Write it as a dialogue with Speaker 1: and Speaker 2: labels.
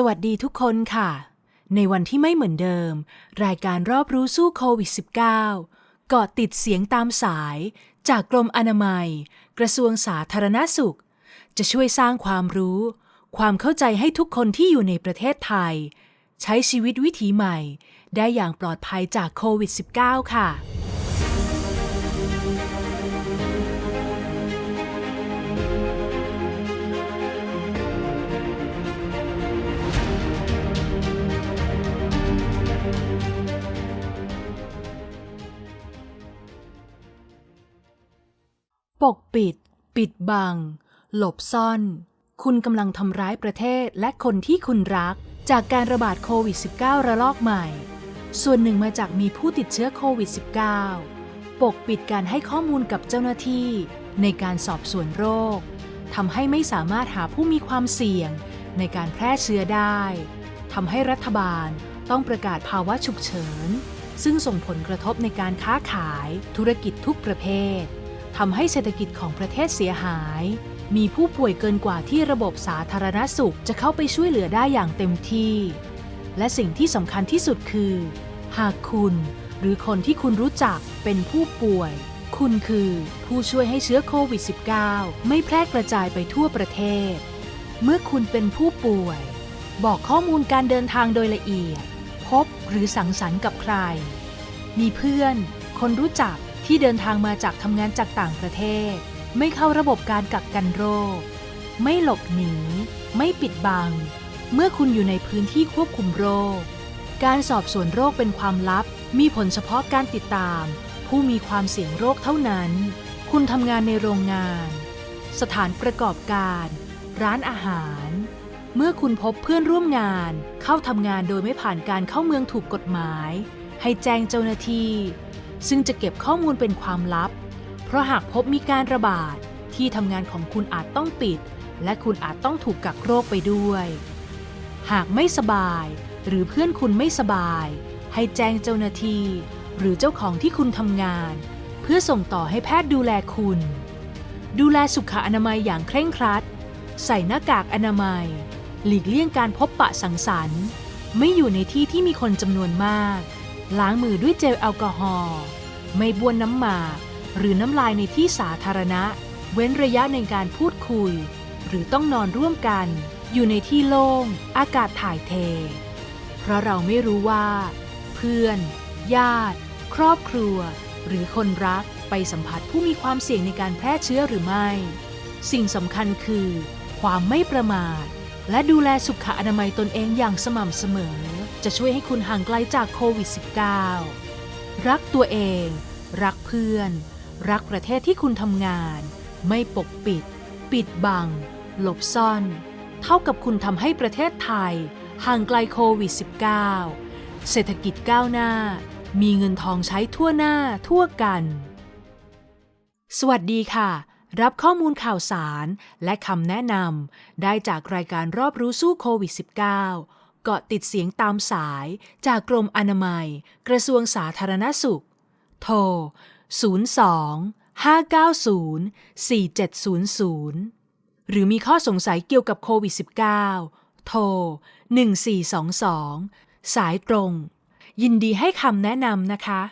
Speaker 1: สวัสดีทุกคนค่ะ ในวันที่ไม่เหมือนเดิม รายการรอบรู้สู้โควิด -19 เกาะติดเสียงตามสาย จากกรมอนามัย กระทรวงสาธารณสุข จะช่วยสร้างความรู้ ความเข้าใจให้ทุกคนที่อยู่ในประเทศไทย ใช้ชีวิตวิถีใหม่ ได้อย่างปลอดภัยจากโควิด -19 ค่ะ ปกปิด ปิดบัง หลบซ่อน คุณกำลังทำร้ายประเทศและคนที่คุณรัก จากการระบาดโควิด -19 ระลอกใหม่ ส่วนหนึ่งมาจากมีผู้ติดเชื้อโควิด -19 ปกปิดการให้ข้อมูลกับเจ้าหน้าที่ในการสอบสวนโรคทำให้ไม่สามารถหาผู้มีความเสี่ยงในการแพร่เชื้อได้ทำให้รัฐบาลต้องประกาศภาวะฉุกเฉิน ซึ่งส่งผลกระทบในการค้าขายธุรกิจทุกประเภท ทำให้เศรษฐกิจของประเทศเสียหาย มีผู้ป่วยเกินกว่าที่ระบบสาธารณสุขจะเข้าไปช่วยเหลือได้อย่างเต็มที่ และสิ่งที่สำคัญที่สุดคือ หากคุณหรือคนที่คุณรู้จักเป็นผู้ป่วย คุณคือผู้ช่วยให้เชื้อโควิด -19 ไม่แพร่กระจายไปทั่วประเทศ เมื่อคุณเป็นผู้ป่วย บอกข้อมูลการเดินทางโดยละเอียด พบหรือสังสรรค์กับใคร มีเพื่อน คนรู้จัก ที่เดินทางมาจากทำงานจากต่างประเทศ ไม่เข้าระบบการกักกันโรค ไม่หลบหนี ไม่ปิดบัง เมื่อคุณอยู่ในพื้นที่ควบคุมโรค การสอบสวนโรคเป็นความลับ มีผลเฉพาะการติดตาม ผู้มีความเสี่ยงโรคเท่านั้น คุณทำงานในโรงงาน สถานประกอบการ ร้านอาหาร เมื่อคุณพบเพื่อนร่วมงาน เข้าทำงานโดยไม่ผ่านการเข้าเมืองถูกกฎหมาย ให้แจ้งเจ้าหน้าที่ ซึ่งจะเก็บข้อมูลเป็นความลับ เพราะหากพบมีการระบาด ที่ทำงานของคุณอาจต้องปิด และคุณอาจต้องถูกกักโรคไปด้วย หากไม่สบาย หรือเพื่อนคุณไม่สบาย ให้แจ้งเจ้าหน้าที่ หรือเจ้าของที่คุณทำงาน เพื่อส่งต่อให้แพทย์ดูแลคุณ ดูแลสุขอนามัยอย่างเคร่งครัด ใส่หน้ากากอนามัย หลีกเลี่ยงการพบปะสังสรรค์ ไม่อยู่ในที่ที่มีคนจำนวนมาก ล้างมือด้วยเจลแอลกอฮอล์ไม่บ้วนน้ำหมาก หรือน้ำลายในที่สาธารณะ เว้นระยะในการพูดคุย หรือต้องนอนร่วมกัน อยู่ในที่โล่ง อากาศถ่ายเท เพราะเราไม่รู้ว่า เพื่อน ญาติ ครอบครัว หรือคนรักไปสัมผัสผู้มีความเสี่ยงในการแพร่เชื้อหรือไม่ สิ่งสำคัญคือ ความไม่ประมาท และดูแลสุขอนามัยตนเองอย่างสม่ำเสมอ จะช่วยให้คุณห่างไกลจากโควิด -19 รักตัวเอง รักเพื่อน รักประเทศที่คุณทำงาน ไม่ปกปิด ปิดบัง หลบซ่อน เท่ากับคุณทำให้ประเทศไทย ห่างไกลโควิด -19 เศรษฐกิจก้าวหน้า มีเงินทองใช้ทั่วหน้าทั่วกัน สวัสดีค่ะ รับข้อมูลข่าวสารและคำแนะนำได้จากรายการรอบรู้สู้โควิด -19 เกาะติดเสียงตามสายจากกรมอนามัย กระทรวงสาธารณสุข โทร 02 590 4700 หรือมีข้อสงสัยเกี่ยวกับโควิด -19 โทร 1422 สายตรง ยินดีให้คำแนะนำนะคะ